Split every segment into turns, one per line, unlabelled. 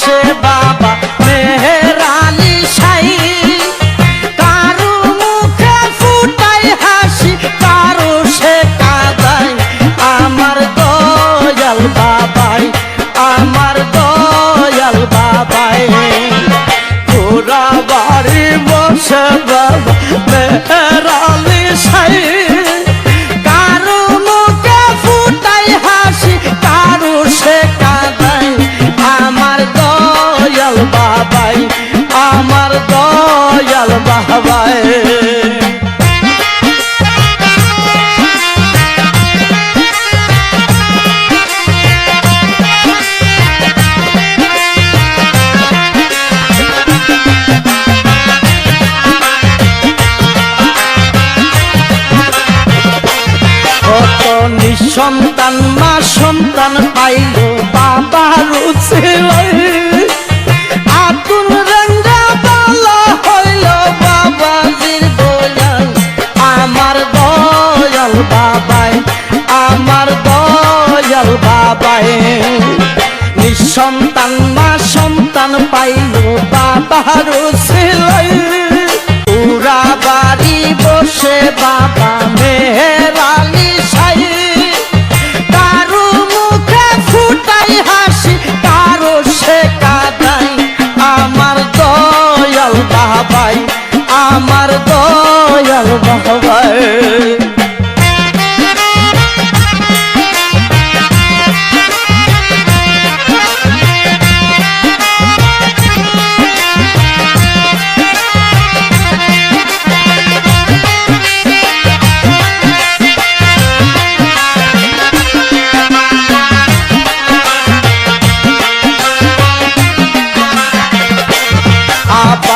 সে বাবা মেহরানি সাই। কারু মুখে ফুটাই হাসি, কারু সে কাদাই আমার দয়াল বাবাই, আমার দয়াল বাবাই। পুরা বাড়ি বসে বাবা কত নিঃসন্তান মা সন্তান পাইল বাবা রুচিল আতুন রঙ্গা বালা হইল বাবাজির দয়াল। আমার দয়াল বাবাই, আমার দয়াল বাবাই। নিঃসন্তান, মা সন্তান পাইল বাবা আমার দয়াল বাবাই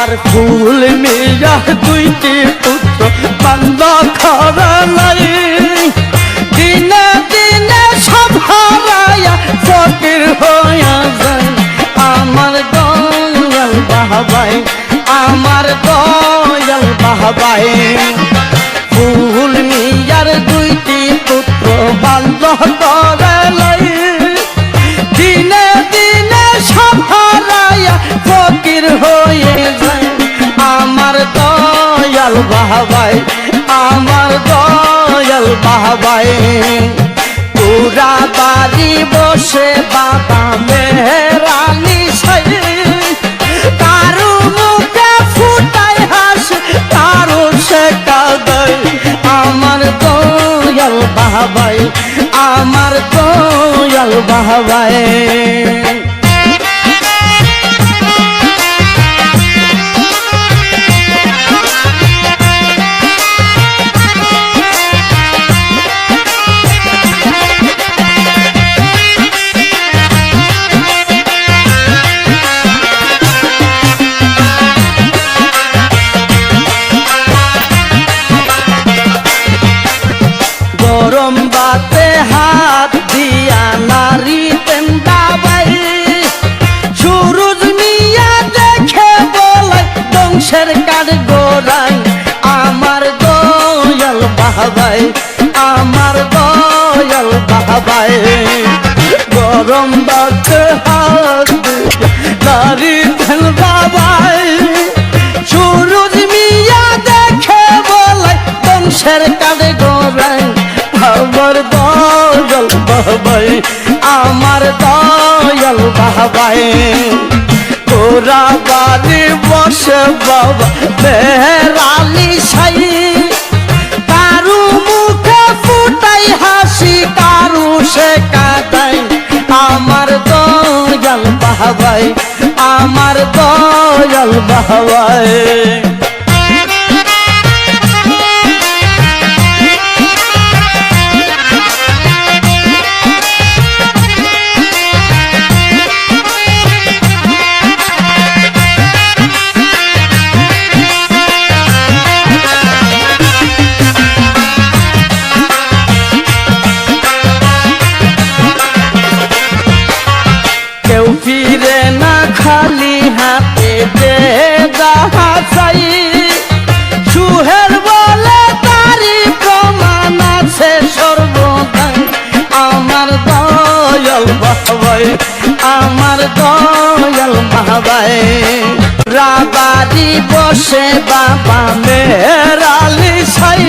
আবার ফুল মিয়া দুইটি পুত্র বান্ধ খরালাই দিনে দিনে সব হারায়া ফকির হইয়া যায়। আমার দয়াল বাহবাই, আমার দয়াল বাহবাই। ফুল মিয়ার দুইটি পুত্র বান্ধ বাহবাই, আমার দয়াল বাহবাই। পুরা বাড়ি বসে বাবা মেহরানি সাই, কারু মুখে ফুটাই হাস, কারু সে কাদাই আমার দয়াল বাহবাই, আমার দয়াল বাহবাই। গরম বাতে হাত দিয়া নারী তেন্দাবাই সুরুজ মিয়া দেখে বলে বংশের কাঠ গোড়াই, আমার দয়াল বাহবাই, আমার দয়াল বাহবাই। গরম বাতে হাত নারী তেন্দাবাই সুরুজ মিয়া দেখে বলে বংশের কাঠে গোড়াই আমার দয়াল বাবাই, আমার দয়াল বাবাই। তোরা বাড়ি বসে বাবা বেহরালি সাই। কারু মুখে ফুটাই হাসি, কারু সে কাটাই আমার দয়াল বাবাই, আমার দয়াল বাবাই। ফিরে না খালি হাতে যে যাহা চাই সুহের বলে তারি প্রমাণ আছে সর্বদাই। আমার দয়াল বাবাই আমার দয়াল বাবাই রাবারি বসে বাবা মেহরালি সাই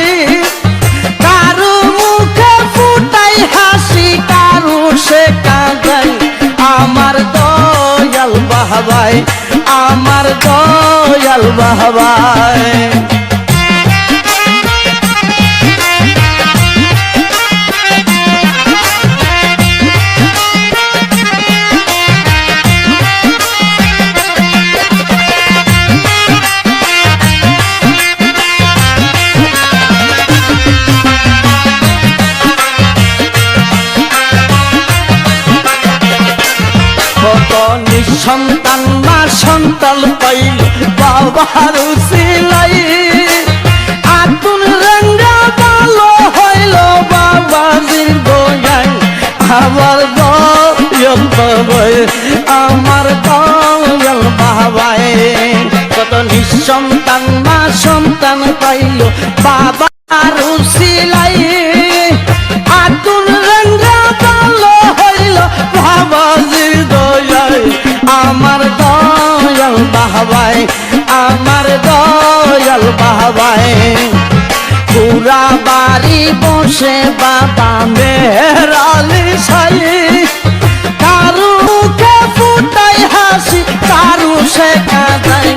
দয়াল আমার দয়াল বাহবাই নিঃসন্তান মা সন্তান পাইল বাবার সিলাই। আতুন রঙ্গা ভালো হইল বাবা দীর্ঘয়াই আমার দয়াল বাবাই, আমার দয়াল বাবাই। কত নিঃসন্তান, মা সন্তান পাইল বাবার বাহবাই পুরা বাড়ি বসে বাবা মেহরালি সাই কারুকে ফুটাই হাসি কারু সে কাঁদাই